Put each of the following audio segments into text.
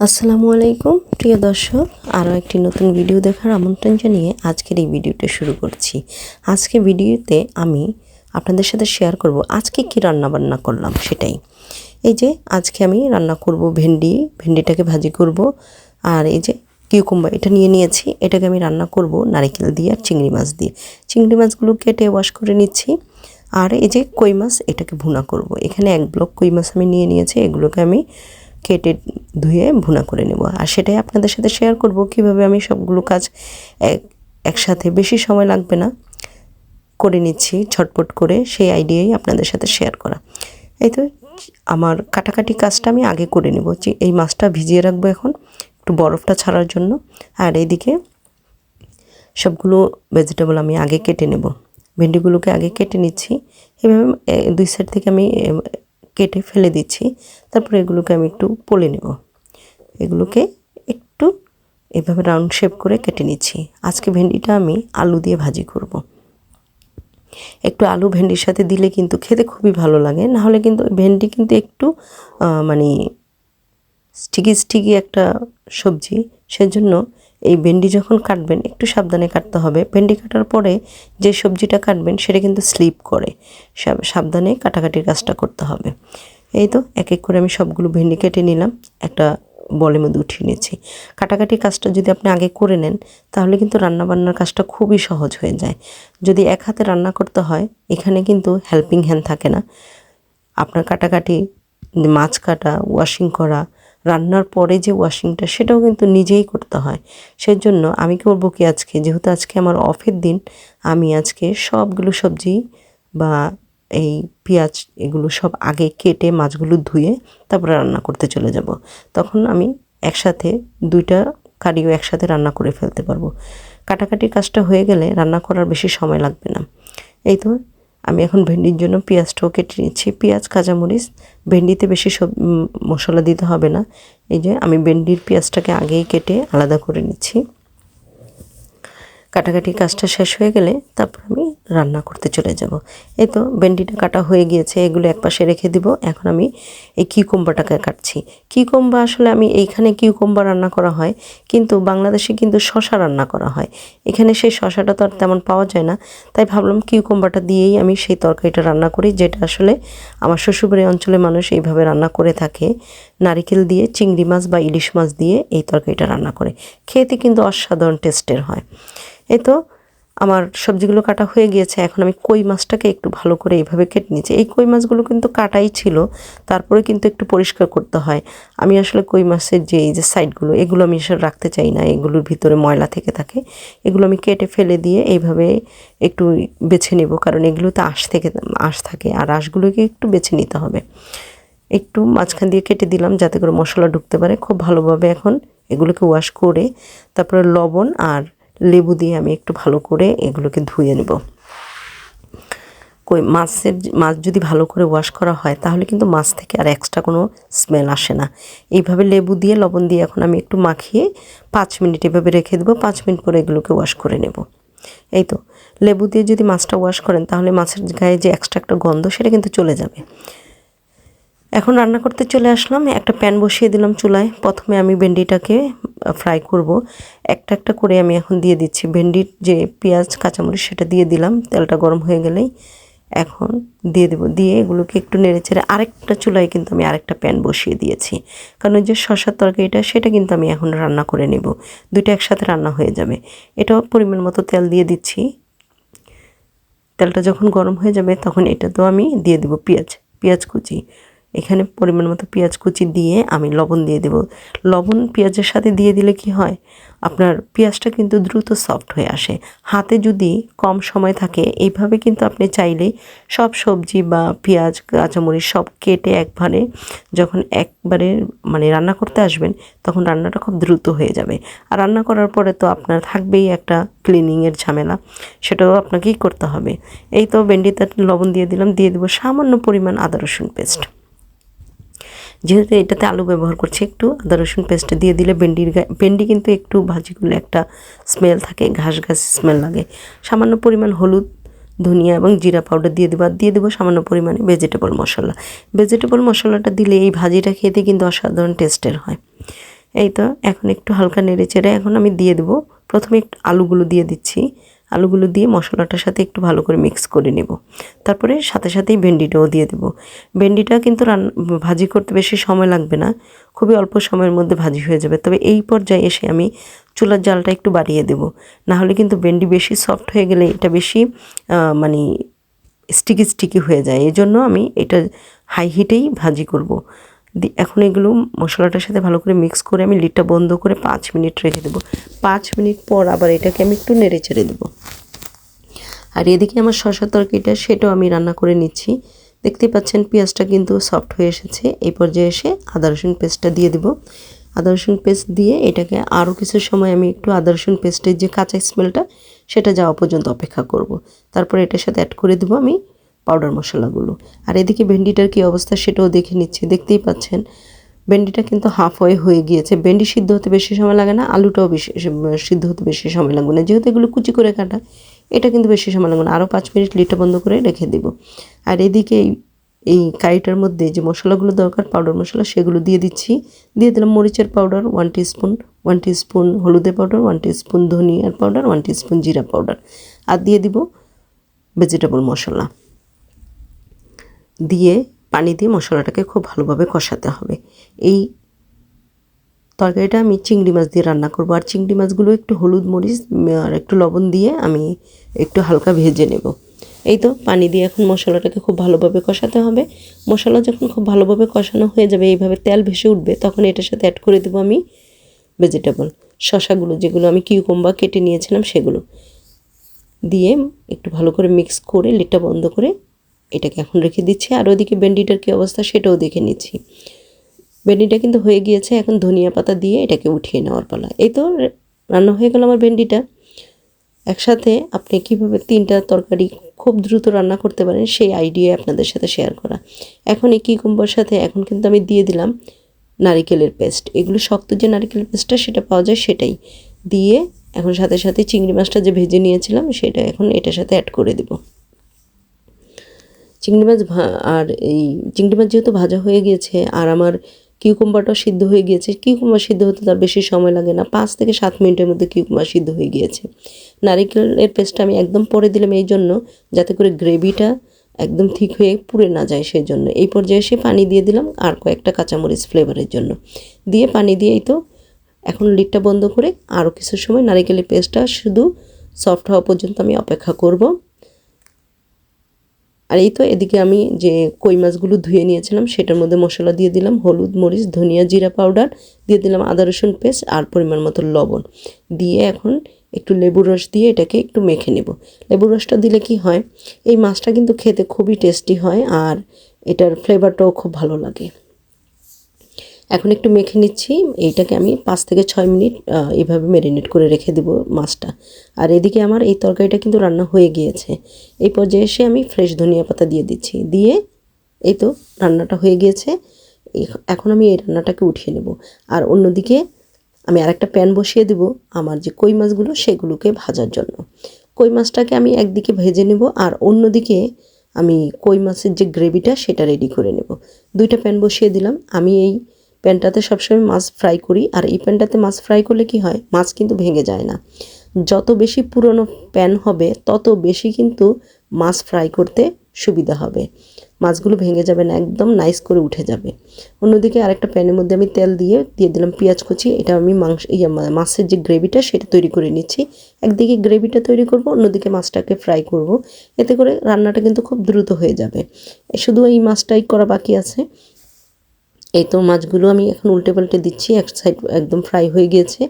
আসসালামু আলাইকুম, প্রিয় দর্শক, আরও একটি নতুন ভিডিও দেখার আমন্ত্রণ জানিয়ে আজকের এই ভিডিওটা শুরু করছি। আজকে ভিডিওতে আমি আপনাদের সাথে শেয়ার করব আজকে কি রান্না বান্না করলাম সেটাই। এই যে আজকে আমি রান্না করব ভেন্ডি, ভেন্ডিটাকে ভাজি করব, আর এই যে কিউকুম্বা এটা নিয়ে নিয়েছি, এটাকে আমি রান্না করব নারিকেল দিয়ে আর চিংড়ি মাছ দিয়ে। চিংড়ি মাছগুলো কেটে ওয়াশ করে নিচ্ছি, আর এই যে কই মাছ এটাকে ভুনা করব। এখানে এক ব্লক কই মাছ আমি নিয়ে নিয়েছি, এগুলোকে আমি কেটে ধুয়ে ভুনা করে নেব। আর সেটাই আপনাদের সাথে শেয়ার করব কীভাবে আমি সবগুলো কাজ এক, একসাথে বেশি সময় লাগবে না করে নিচ্ছি, ছটপট করে সেই আইডিয়াই আপনাদের সাথে শেয়ার করা। এই তো, আমার কাটাকাটি কাজটা আমি আগে করে নেব। এই মাছটা ভিজিয়ে রাখব এখন, একটু বরফটা ছাড়ার জন্য। আর এইদিকে সবগুলো ভেজিটেবল আমি আগে কেটে নেব। ভেন্ডিগুলোকে আগে কেটে নিচ্ছি। এভাবে দুই সাইড থেকে আমি কেটে ফেলে দিচ্ছি। তারপর এগুলোকে আমি একটু পলে নেব। এগুলোকে একটু এভাবে রাউন্ড শেপ করে কেটে নিচ্ছি। আজকে ভেন্ডিটা আমি আলু দিয়ে ভাজি করব। একটু আলু ভেন্ডির সাথে দিলে কিন্তু খেতে খুবই ভালো লাগে। নাহলে কিন্তু ভেন্ডি কিন্তু একটু মানে স্টিকি স্টিকি একটা সবজি। সেজন্য এই ভেন্ডি যখন কাটবেন, একটু সাবধানে কাটতে হবে। ভেন্ডি কাটার পরে যে সবজিটা কাটবেন, সেটা কিন্তু স্লিপ করে। সাবধানে কাটাকাটির কাজটা করতে হবে। এই তো, এক এক করে আমি সবগুলো ভেন্ডি কেটে নিলাম, একটা বলের মধ্যে উঠিয়ে নিয়েছি। কাটাকাটি কাজটা যদি আপনি আগে করে নেন, তাহলে কিন্তু রান্নাবান্নার কাজটা খুবই সহজ হয়ে যায়। যদি এক হাতে রান্না করতে হয়, এখানে কিন্তু হেল্পিং হ্যান্ড থাকে না। আপনার কাটাকাটি, মাছ কাটা ওয়াশিং করা রান্নার পরে যে ওয়াশিংটা সেটাও কিন্তু নিজেই করতে হয়। সেজন্য আমি করব কি আজকে? যেহেতু আজকে আমার অফের দিন, আমি আজকে সবগুলো সবজি বা এই পেঁয়াজ এগুলো সব আগে কেটে মাছগুলো ধুয়ে তারপরে রান্না করতে চলে যাব। তখন আমি একসাথে দুইটা কারিও একসাথে রান্না করে ফেলতে পারব। কাটাকাটির কাজটা হয়ে গেলে রান্না করার বেশি সময় লাগবে না। এই তো আমি এখন ভেন্ডির জন্য পেঁয়াজটাও কেটে নিচ্ছি। পেঁয়াজ, কাঁচামরিচ, ভেন্ডিতে বেশি সব মশলা দিতে হবে না। এই যে আমি ভেন্ডির পেঁয়াজটাকে আগেই কেটে আলাদা করে নিচ্ছি। কাটাকাটি কাজটা শেষ হয়ে গেলে তারপর আমি রান্না করতে চলে যাব। এই তো ভেন্ডিটা কাটা হয়ে গিয়েছে, এগুলো এক পাশে রেখে দিব। এখন আমি এই কিউকম্বাটাকে কাটছি। কিউকম্বা আসলে আমি এইখানে কিউকম্বা রান্না করা হয়, কিন্তু বাংলাদেশে কিন্তু শশা রান্না করা হয়। এখানে সেই শশাটা তো আর তেমন পাওয়া যায় না, তাই ভাবলাম কিউকম্বাটা দিয়েই আমি সেই তরকারিটা রান্না করি, যেটা আসলে আমার শ্বশুরবাড়ি অঞ্চলে মানুষ এইভাবে রান্না করে থাকে। নারিকেল দিয়ে, চিংড়ি মাছ বা ইলিশ মাছ দিয়ে এই তরকারিটা রান্না করে। খেতে কিন্তু অসাধারণ টেস্টের হয়। এই তো আমার সবজিগুলো কাটা হয়ে গিয়েছে, এখন আমি কই মাছটাকে একটু ভালো করে এইভাবে কেটে নিয়েছি। এই কই মাছগুলো কিন্তু কাটাই ছিল, তারপরে কিন্তু একটু পরিষ্কার করতে হয়। আমি আসলে কই মাছের যে এই যে সাইডগুলো, এগুলো আমি আসলে রাখতে চাই না, এগুলোর ভিতরে ময়লা থেকে থাকে। এগুলো আমি কেটে ফেলে দিয়ে এইভাবে একটু বেছে নেব, কারণ এগুলোতে আঁশ থেকে, আঁশ থাকে, আর আঁশগুলোকে একটু বেছে নিতে হবে। একটু মাঝখান দিয়ে কেটে দিলাম যাতে করে মশলা ঢুকতে পারে। খুব ভালোভাবে এখন এগুলোকে ওয়াশ করে, তারপরে লবণ আর লেবু দিয়ে আমি একটু ভালো করে এগুলোকে ধুয়ে নেব। কই, মাছের মাছ যদি ভালো করে ওয়াশ করা হয়, তাহলে কিন্তু মাছ থেকে আর এক্সট্রা কোনো স্মেল আসে না। এইভাবে লেবু দিয়ে, লবণ দিয়ে এখন আমি একটু মাখিয়ে পাঁচ মিনিট এভাবে রেখে দেবো, পাঁচ মিনিট পরে এগুলোকে ওয়াশ করে নেব। এই তো, লেবু দিয়ে যদি মাছটা ওয়াশ করেন, তাহলে মাছের গায়ে যে এক্সট্রা একটা গন্ধ, সেটা কিন্তু চলে যাবে। এখন রান্না করতে চলে আসলাম, একটা প্যান বসিয়ে দিলাম চুলায়। প্রথমে আমি ভেন্ডিটাকে ফ্রাই করব। একটা একটা করে আমি এখন দিয়ে দিচ্ছি। ভেন্ডির যে পেঁয়াজ, কাঁচামরিচ সেটা দিয়ে দিলাম। তেলটা গরম হয়ে গেলেই এখন দিয়ে দেবো। দিয়ে এগুলোকে একটু নেড়ে ছেড়ে আরেকটা চুলায় কিন্তু আমি আরেকটা প্যান বসিয়ে দিয়েছি। কারণ ওই যে শশার তরকারিটা, সেটা কিন্তু আমি এখন রান্না করে নেব। দুইটা একসাথে রান্না হয়ে যাবে। এটাও পরিমাণ মতো তেল দিয়ে দিচ্ছি। তেলটা যখন গরম হয়ে যাবে, তখন এটা তো আমি দিয়ে দেবো পেঁয়াজ পেঁয়াজ কুচি। এখানে পরিমাণ মতো পেঁয়াজ কুচি দিয়ে আমি লবণ দিয়ে দেব। লবণ পেঁয়াজের সাথে দিয়ে দিলে কি হয়? আপনার পেঁয়াজটা কিন্তু দ্রুত সফট হয়ে আসে। হাতে যদি কম সময় থাকে, এইভাবে কিন্তু আপনি চাইলেই সব সবজি বা পেঁয়াজ, কাঁচামরিচ সব কেটে একবারে যখন একবারে মানে রান্না করতে আসবেন, তখন রান্নাটা খুব দ্রুত হয়ে যাবে। আর রান্না করার পরে তো আপনার থাকবেই একটা ক্লিনিংয়ের ঝামেলা, সেটাও আপনাকেই করতে হবে। এই তো ভেন্ডিতে লবণ দিয়ে দিলাম, দিয়ে দেবো সামান্য পরিমাণ আদা রসুন পেস্ট যেহেতু এটাতে আলু ব্যবহার করছি, একটু আদা, রসুন পেস্ট দিয়ে দিলে ভেন্ডির ভেন্ডি কিন্তু একটু ভাজিগুলো একটা স্মেল থাকে, ঘাস ঘাস স্মেল লাগে। সামান্য পরিমাণ হলুদ, ধনিয়া এবং জিরা পাউডার দিয়ে দেবো। আর দিয়ে দেবো সামান্য পরিমাণে ভেজিটেবল মশলা। ভেজিটেবল মশলাটা দিলে এই ভাজিটা খেতে কিন্তু অসাধারণ টেস্টের হয়। এই তো, এখন একটু হালকা নেড়ে চেড়ে এখন আমি দিয়ে দেবো। প্রথমে একটু আলুগুলো দিয়ে দিচ্ছি। আলুগুলো দিয়ে মশলাটার সাথে একটু ভালো করে মিক্স করে নেব। তারপরে সাথে সাথেই ভেন্ডিটাও দিয়ে দেব। ভেন্ডিটা কিন্তু রান, ভাজি করতে বেশি সময় লাগবে না, খুবই অল্প সময়ের মধ্যে ভাজি হয়ে যাবে। তবে এই পর্যায়ে এসে আমি চুলার জালটা একটু বাড়িয়ে দেব। না হলে কিন্তু ভেন্ডি বেশি সফট হয়ে গেলে এটা বেশি মানে স্টিকি স্টিকি হয়ে যায়। এই জন্য আমি এটা হাই হিটেই ভাজি করব। এখন এগুলো মশলাটার সাথে ভালো করে মিক্স করে আমি লিডটা বন্ধ করে পাঁচ মিনিট রেখে দেবো। পাঁচ মিনিট পর আবার এটাকে আমি একটু নেড়ে ছেড়ে দেবো। আর এদিকে আমার শশা তরকারিটা সেটাও আমি রান্না করে নিচ্ছি। দেখতে পাচ্ছেন পেঁয়াজটা কিন্তু সফট হয়ে এসেছে। এই পর্যায়ে এসে আদা, রসুন পেস্টটা দিয়ে দেবো। আদা, রসুন পেস্ট দিয়ে এটাকে আরও কিছু সময় আমি একটু আদা, রসুন পেস্টের যে কাঁচা স্মেলটা সেটা যাওয়া পর্যন্ত অপেক্ষা করব। তারপরে এটার সাথে অ্যাড করে দেবো আমি পাউডার মশলাগুলো। আর এদিকে ভেন্ডিটার কী অবস্থা সেটাও দেখে নিচ্ছি। দেখতেই পাচ্ছেন, ভেন্ডিটা কিন্তু হাফ ওয়ে হয়ে গিয়েছে। ভেন্ডি সিদ্ধ হতে বেশি সময় লাগে না, আলুটাও বেশি, সিদ্ধ হতে বেশি সময় লাগবে না। যেহেতু এগুলো কুচি করে কাটা, এটা কিন্তু বেশি সময় লাগবে না। আরও পাঁচ মিনিট লিটা বন্ধ করে রেখে দেব। আর এদিকে এই কারিটার মধ্যে যে মশলাগুলো দরকার পাউডার মশলা, সেগুলো দিয়ে দিচ্ছি। দিয়ে দিলাম মরিচের powder one spoon one spoon হলুদের পাউডার ওয়ান স্পুন ধনিয়ার পাউডার ওয়ান স্পুন জিরা পাউডার আর দিয়ে দিব ভেজিটেবল মশলা। দিয়ে পানি দিয়ে মশলাটাকে খুব ভালোভাবে কষাতে হবে। এই তরকারিটা আমি চিংড়ি মাছ দিয়ে রান্না করব। আর চিংড়ি মাছগুলো একটু হলুদ মরিচ আর একটু লবণ দিয়ে আমি একটু হালকা ভেজে নেব। এই তো পানি দিয়ে এখন মশলাটাকে খুব ভালোভাবে কষাতে হবে। মশলা যখন খুব ভালোভাবে কষানো হয়ে যাবে, এইভাবে তেল ভেসে উঠবে, তখন এটার সাথে অ্যাড করে দেবো আমি ভেজিটেবল শশাগুলো যেগুলো আমি কিউকম্বা কেটে নিয়েছিলাম সেগুলো। দিয়ে একটু ভালো করে মিক্স করে লিটটা বন্ধ করে এটাকে এখন রেখে দিচ্ছি। আর ওদিকে ভেন্ডিটার কী অবস্থা সেটাও দেখে নিচ্ছি। ভেন্ডিটা কিন্তু হয়ে গিয়েছে এখন ধনিয়া পাতা দিয়ে এটাকে উঠিয়ে নেওয়ার পালা। এই তো রান্না হয়ে গেল আমার ভেন্ডিটা একসাথে আপনি কীভাবে তিনটা তরকারি খুব দ্রুত রান্না করতে পারেন সেই আইডিয়া আপনাদের সাথে শেয়ার করা। এখন এই কিকুম্বার সাথে এখন কিন্তু আমি দিয়ে দিলাম নারিকেলের পেস্ট। এগুলো শক্ত যে নারিকেলের পেস্টটা সেটা পাওয়া যায় সেটাই। দিয়ে এখন সাথে সাথে চিংড়ি মাছটা যে ভেজে নিয়েছিলাম সেটা এখন এটার সাথে অ্যাড করে দেবো। চিংড়ি মাছ আর এই চিংড়ি মাছ যেহেতু ভাজা হয়ে গিয়েছে, আর আমার কিউকুম্বারটাও সিদ্ধ হয়ে গিয়েছে, কিউকুম্বার সিদ্ধ হতে তার বেশি সময় লাগে না, পাঁচ থেকে সাত মিনিটের মধ্যে কিউকুম্বার সিদ্ধ হয়ে গিয়েছে। নারিকেলের পেস্টটা আমি একদম পরে দিলাম এই জন্য, যাতে করে গ্রেভিটা একদম ঠিক হয়ে পুড়ে না যায় সেই জন্য। এই পর্যায়ে এসে পানি দিয়ে দিলাম আর কয়েকটা কাঁচামরিচ ফ্লেভারের জন্য। দিয়ে পানি দিয়েই তো এখন লিডটা বন্ধ করে আরও কিছু সময় নারিকেলের পেস্টটা শুধু সফট হওয়া পর্যন্ত আমি অপেক্ষা করব। আর এই তো এদিকে আমি যে কই মাছগুলো ধুয়ে নিয়েছিলাম, সেটার মধ্যে মশলা দিয়ে দিলাম, হলুদ, মরিচ, ধনিয়া, জিরা পাউডার, দিয়ে দিলাম আদা, রসুন পেস্ট আর পরিমাণ মতো লবণ। দিয়ে এখন একটু লেবুর রস দিয়ে এটাকে একটু মেখে নেব। লেবুর রসটা দিলে কি হয়, এই মাছটা কিন্তু খেতে খুবই টেস্টি হয় আর এটার ফ্লেভারটাও খুব ভালো লাগে। এখন একটু মেখে নিচ্ছি। এইটাকে আমি পাঁচ থেকে ছয় মিনিট এভাবে ম্যারিনেট করে রেখে দেবো মাছটা। আর এদিকে আমার এই তরকারিটা কিন্তু রান্না হয়ে গিয়েছে। এই পর্যায়ে এসে আমি ফ্রেশ ধনিয়া পাতা দিয়ে দিচ্ছি। দিয়ে এই তো রান্নাটা হয়ে গিয়েছে। এখন আমি এই রান্নাটাকে উঠিয়ে নেব। আর অন্যদিকে আমি আরেকটা প্যান বসিয়ে দেব আমার যে কই মাছগুলো, সেগুলোকে ভাজার জন্য। কই মাছটাকে আমি একদিকে ভেজে নেব আর অন্যদিকে আমি কই মাছের যে গ্রেভিটা সেটা রেডি করে নেব। দুইটা প্যান বসিয়ে দিলাম। আমি এই প্যানটাতে সবসময় মাছ ফ্রাই করি, আর এই প্যানটাতে মাছ ফ্রাই করলে কি হয়? মাছ কিন্তু ভেঙে যায় না। যত বেশি পুরনো প্যান হবে, তত বেশি কিন্তু মাছ ফ্রাই করতে সুবিধা হবে। মাছগুলো ভেঙে যাবে না, একদম নাইস করে উঠে যাবে। অন্যদিকে আরেকটা প্যানের মধ্যে আমি তেল দিয়ে দিয়ে দিলাম পেঁয়াজ কুচি। এটা আমি মাংস ইয়ে মাছের যে গ্রেভিটা, সেটা তৈরি করে নিচ্ছি। একদিকে গ্রেভিটা তৈরি করব, অন্যদিকে মাছটাকে ফ্রাই করব। এতে করে রান্নাটা কিন্তু খুব দ্রুত হয়ে যাবে। শুধু এই মাছটাই করা বাকি আছে। এই তো মাছগুলো আমি এখন উল্টে পাল্টে দিচ্ছি, এক সাইড একদম ফ্রাই হয়ে গিয়েছে।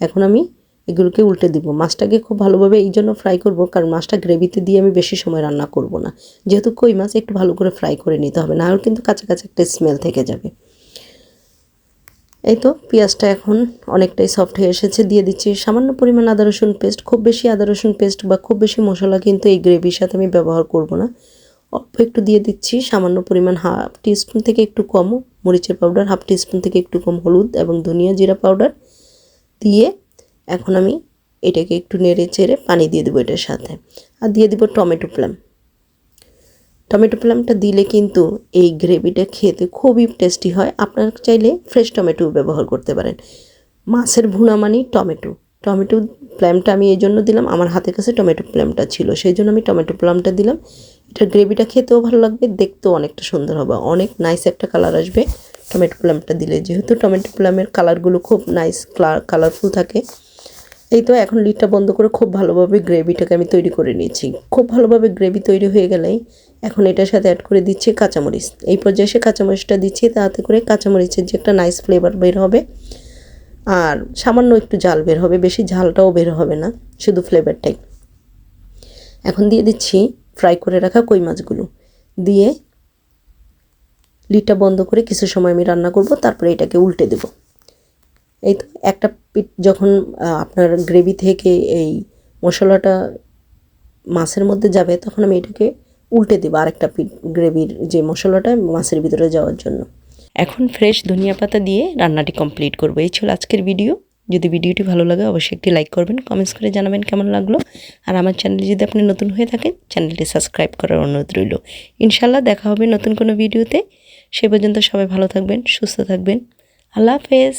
এখন আমি এগুলোকে উল্টে দিব। মাছটাকে খুব ভালোভাবে এই জন্য ফ্রাই করব, কারণ মাছটা গ্রেভিতে দিয়ে আমি বেশি সময় রান্না করব না। যেহেতু কই মাছ, একটু ভালো করে ফ্রাই করে নিতে হবে না আর কিন্তু কাঁচা একটা স্মেল থেকে যাবে। এই তো পেঁয়াজটা এখন অনেকটাই সফট হয়ে এসেছে, দিয়ে দিচ্ছি সামান্য পরিমাণ আদা রসুন পেস্ট খুব বেশি আদা রসুন পেস্ট বা খুব বেশি মশলা কিন্তু এই গ্রেভির সাথে আমি ব্যবহার করব না। অল্প একটু দিয়ে দিচ্ছি, সামান্য পরিমাণ হাফ টিস্পুন থেকে একটু কম, মরিচের পাউডার হাফ টিস্পুন থেকে একটু কম হলুদ এবং ধনিয়া জিরা পাউডার দিয়ে এখন আমি এটাকে একটু নেড়ে চেড়ে পানি দিয়ে দেবো এটার সাথে। আর দিয়ে দেবো টমেটো প্লাম টমেটো প্লামটা দিলে কিন্তু এই গ্রেভিটা খেতে খুবই টেস্টি হয়। আপনারা চাইলে ফ্রেশ টমেটো ব্যবহার করতে পারেন। মাছের ভুনা মানে টমেটো। টমেটো প্ল্যামটা আমি এই জন্য দিলাম। আমার হাতের কাছে টমেটো প্ল্যামটা ছিল, সেই জন্য আমি টমেটো প্লামটা দিলাম। এটা গ্রেভিটা খেতেও ভালো লাগবে, দেখতেও অনেকটা সুন্দর হবে। অনেক নাইস একটা কালার আসবে টমেটো প্লামটা দিলে। যেহেতু টমেটো প্লামের কালারগুলো খুব নাইস কালারফুল থাকে, এই তো এখন লিডটা বন্ধ করে খুব ভালোভাবে গ্রেভিটাকে আমি তৈরি করে নিয়েছি। খুব ভালোভাবে গ্রেভি তৈরি হয়ে গেলেই এখন এটার সাথে অ্যাড করে দিচ্ছি কাঁচামরিচ। এই পর্যায়ে সে কাঁচামরিচটা দিচ্ছি, তাতে করে কাঁচামরিচের যে একটা নাইস ফ্লেভার বের হবে আর সামান্য একটু ঝাল বের হবে, বেশি ঝালটাও বের হবে না, শুধু ফ্লেভারটাই এখন দিয়ে দিচ্ছি ফ্রাই করে রাখা কই মাছগুলো। দিয়ে লিডটা বন্ধ করে কিছু সময় আমি রান্না করব, তারপরে এটাকে উল্টে দেব। এই তো, একটা পিঠ যখন আপনার গ্রেভি থেকে এই মশলাটা মাছের মধ্যে যাবে, তখন আমি এটাকে উল্টে দেবো আরেকটা পিঠ গ্রেভির যে মশলাটা মাছের ভিতরে যাওয়ার জন্য। এখন ফ্রেশ ধনিয়া পাতা দিয়ে রান্নাটি কমপ্লিট করব। এই ছিল আজকের ভিডিও যদি ভিডিওটি ভালো লাগে, অবশ্যই একটি লাইক করবেন কমেন্টস করে জানাবেন কেমন লাগল। আর আমার চ্যানেল যদি আপনি নতুন হয়ে থাকেন চ্যানেলটি সাবস্ক্রাইব করার অনুরোধ রইল। ইনশাল্লাহ দেখা হবে নতুন কোনো ভিডিওতে সে পর্যন্ত সবাই ভালো থাকবেন, সুস্থ থাকবেন। আল্লাহ হাফেজ।